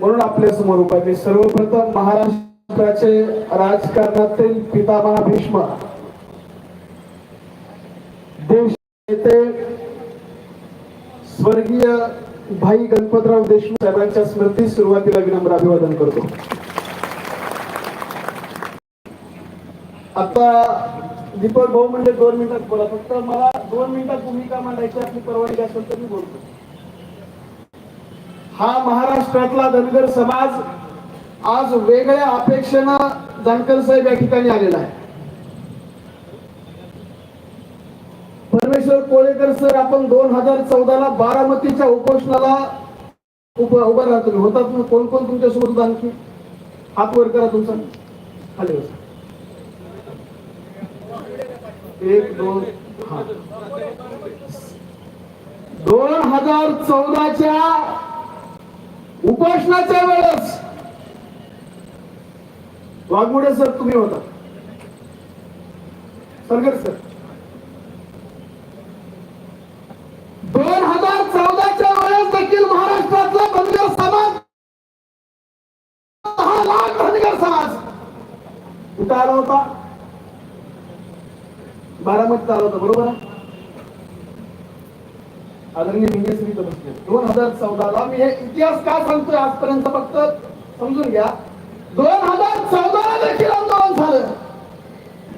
म्हणून आपल्यासमोर उभा मी सर्वप्रथम महाराष्ट्राचे राजकारणातील पितामहा भीष्म. देश नेते स्वर्गीय भाई गणपतराव देशमुख साहेबांच्या स्मृती सुरुवातीला विनम्र अभिवादन करतो. आता दीपक भाऊ म्हणजे दोन मिनिटात बोला. फक्त मला दोन मिनिटात भूमिका मांडायची आपली परवानगी असेल तर मी बोलतो. हा महाराष्ट्रातला धनगर समाज आज वेगळ्या अपेक्षेनं जानकर साहेब या ठिकाणी आलेला आहे. परमेश्वर कोळेकर सर आपण दोन हजार चौदाला बारामतीच्या उपोषणाला उभं उभं राहतो होतात ना कोण कोण तुमच्यासोबत होतं आणखी? हात वर करा तुमचा. खाली बसा. एक दोन हा. दोन हजार चौदाच्या उपोषणाच्या वेळेस. वाघमोडे सर तुम्ही होता. सरगर सर. दोन हजार चौदाच्या वेळेस देखील महाराष्ट्रातला धनगर समाज. दहा लाख धनगर समाज. कुठं आला होता? बारामतीत आला होता बरोबर आहे? आदरणीय भिंगेश्वरी इथं बसले दोन हजार चौदाला मी हे इतिहास का सांगतोय आजपर्यंत फक्त? समजून घ्या. दोन हजार चौदाला देखील आंदोलन झालं.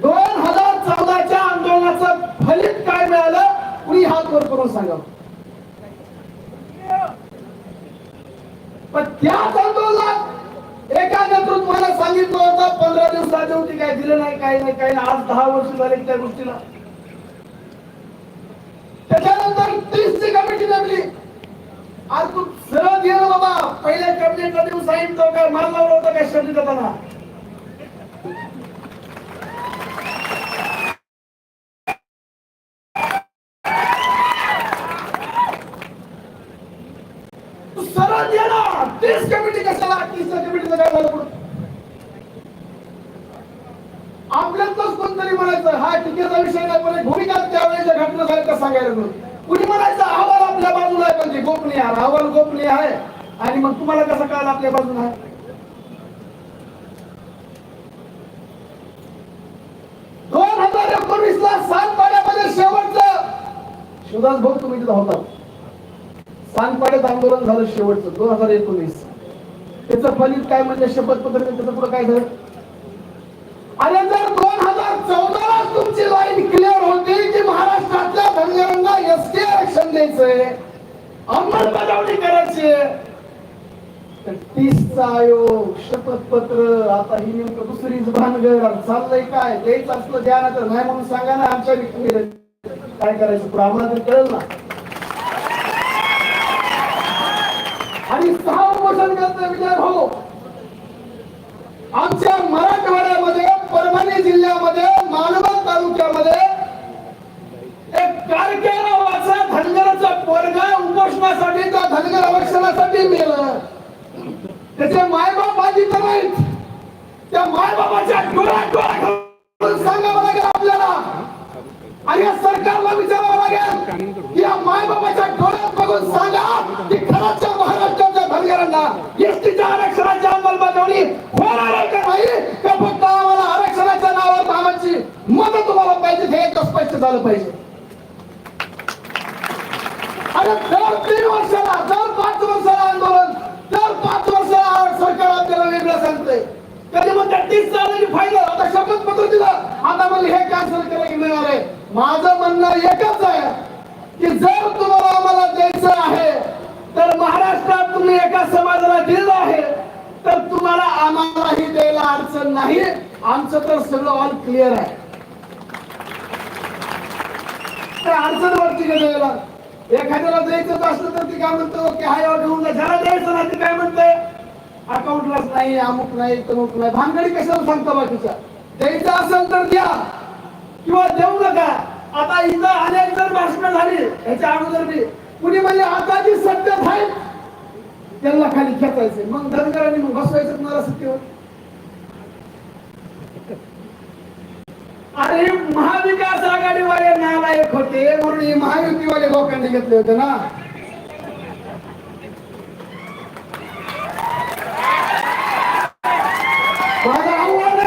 दोन हजार चौदाच्या आंदोलनाचं फलित काय मिळालं कुणी हात वर करून सांगा पण त्याच आंदोलनात एका नेतृत्वाला सांगितलं होतं पंधरा दिवसाच्या होती काय दिलं नाही काही नाही काही नाही. आज दहा वर्ष झाले त्या गोष्टीला. त्याच्यानंतर तीसची कमिटी नेमली. आज तू सरळ गेलो बाबा. पहिल्या दिवस देऊन सांगितलं काय माल लावलं होता काय शब्द देताना? सरळ गेला. तीस कमिटी कशाला? तीस कमिटीचं काय झालं पुढं आपल्यातच कोणतरी हा टीकेचा विषय नाही पण भूमिका त्यावेळेच्या घटनेसारखं सांगायला मिळतो कुणी म्हणायचं अहवाल आपल्या बाजूला आहे म्हणजे गोपनीय अहवाल गोपनीय आहे. आणि मग तुम्हाला कसं कळलं आपल्या बाजूला? आहे दोन हजार एकोणीस ला सातपाड्यामध्ये शेवटचं. शिवदास भाऊ तुम्ही तिथं होता. सानपाड्यात आंदोलन झालं शेवटचं दोन हजार एकोणीस. त्याचं फलित काय म्हणजे शपथपत्र त्याचं पुढे काय झालं? अंमलबजावणी करायची. तर तीसचा आयोग शपथपत्र आता ही नेमकं दुसरीच भानगड चाललंय काय? द्यायचं असलं द्या ना तर नाही म्हणून सांगा ना आमच्या विक्रीला काय करायचं? पुढे आम्हाला तर कळेल ना. आणि सहा उपोषण करतोय विचार हो आमच्या मराठवाड्यामध्ये परभणी जिल्ह्यामध्ये मानवत तालुक्यामध्ये एक कारके नावाचा धनगराचा पोरगा कुटुंबासाठी त्या धनगर आरक्षणासाठी मेलं. त्याचे मायबाप आधी तर नाहीत त्या मायबापाच्या डोळ्यात डोळा सांगावं लागेल आपल्याला. आणि या सरकारला विचारावं लागेल की या मायबापाच्या डोळ्यात बघून सांगा की खरंच महाराष्ट्राच्या धनगरांना एसटीच्या आरक्षणाच्या अंमलबजावणी होणार आहे का नाही? का फक्त आम्हाला आरक्षणाच्या नावावर कामाची मदत तुम्हाला पाहिजे हे एकच स्पष्ट झालं पाहिजे. आणि दर तीन वर्षाला दर पाच वर्षाला आंदोलन दर पाच वर्षाला सरकार आपल्याला वेगळं सांगते कधी म्हणते तीस झालं की आता शपथ पत्र दिलं आता म्हणजे हे कॅन्सल केलं की मिळणार आहे. माझं म्हणणं एकच आहे की जर तुम्हाला आम्हाला द्यायचं आहे तर महाराष्ट्रात तुम्ही एका समाजाला दिलं आहे तर तुम्हाला आम्हालाही द्यायला अडचण नाही. आमचं तर सगळं ऑल क्लिअर आहे. त्या अडचणवरती गेलेला. एखाद्याला द्यायचं असलं तर ती काय म्हणतो की हाय ऑर्डर होऊन जा. द्यायचं नाही ते काय म्हणते अकाउंटलाच नाही अमुक नाही तमुक नाही. भानगडी कशाला सांगता बाकीच्या? द्यायचं असेल तर द्या. किंवा देऊ नका. आता इथं अनेक जर भाषण झाली ह्याच्या अगोदर मी कुणी म्हणजे आता जी सत्य आहे त्यांना खाली खेचायचं मग धनगरांनी मग बसवायचं तुम्हाला सत्तेवर अरे महाविकास आघाडी वाले नालायक होते म्हणून महायुती वाले लोकांनी घेतले होते ना. आव्हान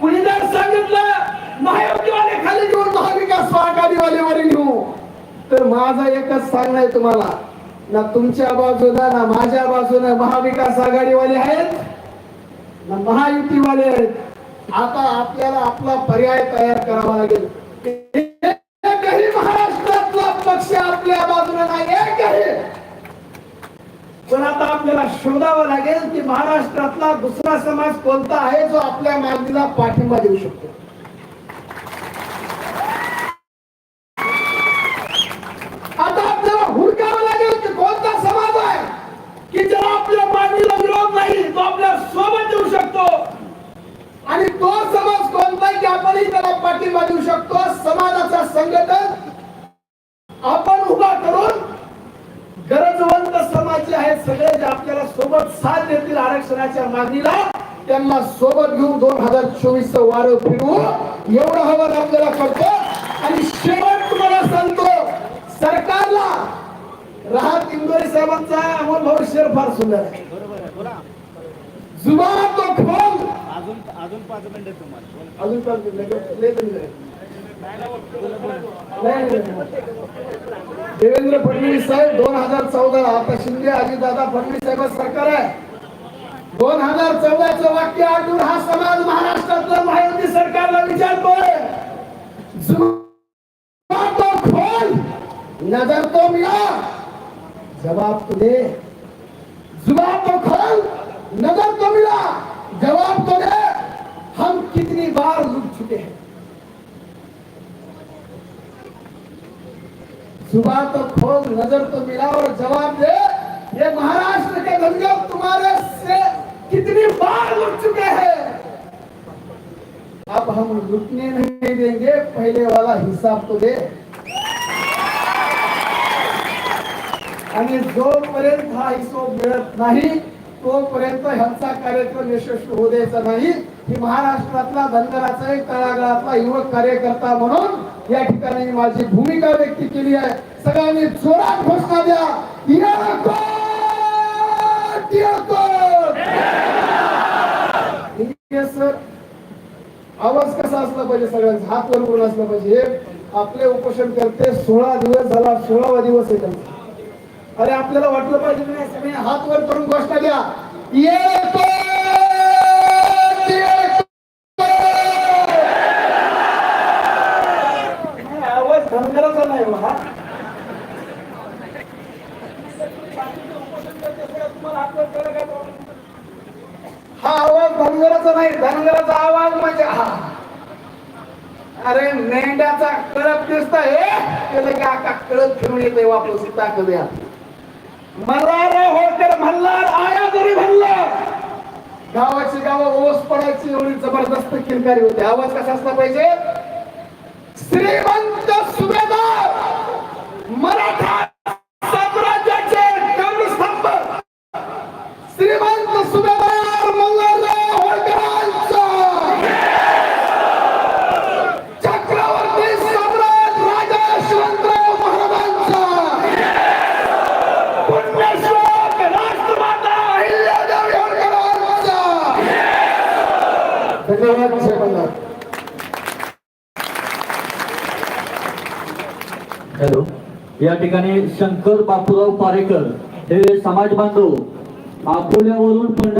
कुणी जर सांगितलं खाली घेऊन महाविकास घेऊ तर माझा एकच सांगणं आहे तुम्हाला. ना तुमच्या बाजूला ना माझ्या बाजूला महाविकास आघाडीवाले आहेत महायुतीवाले आहेत. आता आपल्याला आपला पर्याय तयार करावा लागेल. एकही महाराष्ट्रातला पक्ष आपल्या बाजूला नाही एकही. पण आता आपल्याला शोधावं लागेल की महाराष्ट्रातला दुसरा समाज कोणता आहे जो आपल्या मागणीला पाठिंबा देऊ शकतो आता आपल्याला हुडकावं लागेल की कोणता समाज आहे की ज्याला आपल्या मागणीला विरोध नाही तो आपल्यासोबत येऊ शकतो आणि तो समाज कोणता आहे की आपणही त्याला पाठिंबा देऊ शकतो समाजाचा संघटन आपण उभा करून गरजवंत समाज जे आहेत सगळे जे आपल्याला सोबत साथ देतील आरक्षणाच्या मागणीला त्यांना सोबत घेऊन दोन हजार चोवीस वारं फिरवू एवढं हवं आपल्याला करतो. आणि शेवट तुम्हाला सांगतो सरकारला राहत इंदोरी साहेबांचा अमोल भाऊ शेर फार सुंदर आहे. जुबा तो खोल अजून अजून पाच मिनिटं तुम्हाला. अजून पण लगेच- देवेंद्र फडणवीस साहेब दोन हजार चौदा आता शिंदे अजितदादा फडणवीस साहेब सरकार आहे. दोन हजार चौदाच वाक्य आठवून हा समाज महाराष्ट्रातलं महायुती सरकारला विचारतोय. तो खोल नजर तो मिळा. जवाब तो दे. जुबा तो खोल नजर तो मिला जवाब तो दे. हम कितनी बार लुट चुके हैं. जुबा तो खोल नजर तो मिला और जवाब दे। ये महाराष्ट्र के धनगर तुम्हारे से कितनी बार लुट चुके हैं। अब हम लुटने नहीं देंगे पहले वाला हिसाब तो दे। आणि जोपर्यंत हा हिशोब मिळत नाही तोपर्यंत ह्यांचा कार्यक्रम यशस्वी होऊ द्यायचा नाही. ही महाराष्ट्रातला धनगराचा एक तळागाळातला युवक कार्यकर्ता म्हणून या ठिकाणी माझी भूमिका व्यक्त केली आहे. सगळ्यांनी जोरात घोषणा द्या. सर आवाज कसा असला पाहिजे सगळ्यांचा? हात वर करून असला पाहिजे. आपले उपोषण करते सोळा दिवस झाला सोळावा दिवस आहे त्यांचा. अरे आपल्याला वाटलं पाहिजे नाही सगळे हात वर करून घोषणा द्या. येतो! नाही, करायचा धनगराचा नाही मला हा आवाज धनगराचा नाही धनगराचा आवाज म्हणजे हा. अरे मेंढ्याचा कळप दिसतोय केलं की आका कळप घेऊन येते वापस ताकद या मल्हार होळकर मल्हार आया जरी म्हणलं गावाची गावं ओस पडायची एवढी जबरदस्त किलकारी होते. आवाज कसा असला पाहिजे? श्रीमंत सुभेदार मराठा साम्राज्याचे कर्ण श्रीमंत सुभेदार मंगलराव होळकरांचा. चक्रवर्ती सम्राट राजा यशवंतराव महाराजांचा. पुण्यश्लोक राष्ट्रमाता अहिल्यादेवी होळकरांचा. धन्यवाद हॅलो. या ठिकाणी शंकर बापूराव पारेकर हे समाज बांधव अकोल्यावरून पंढर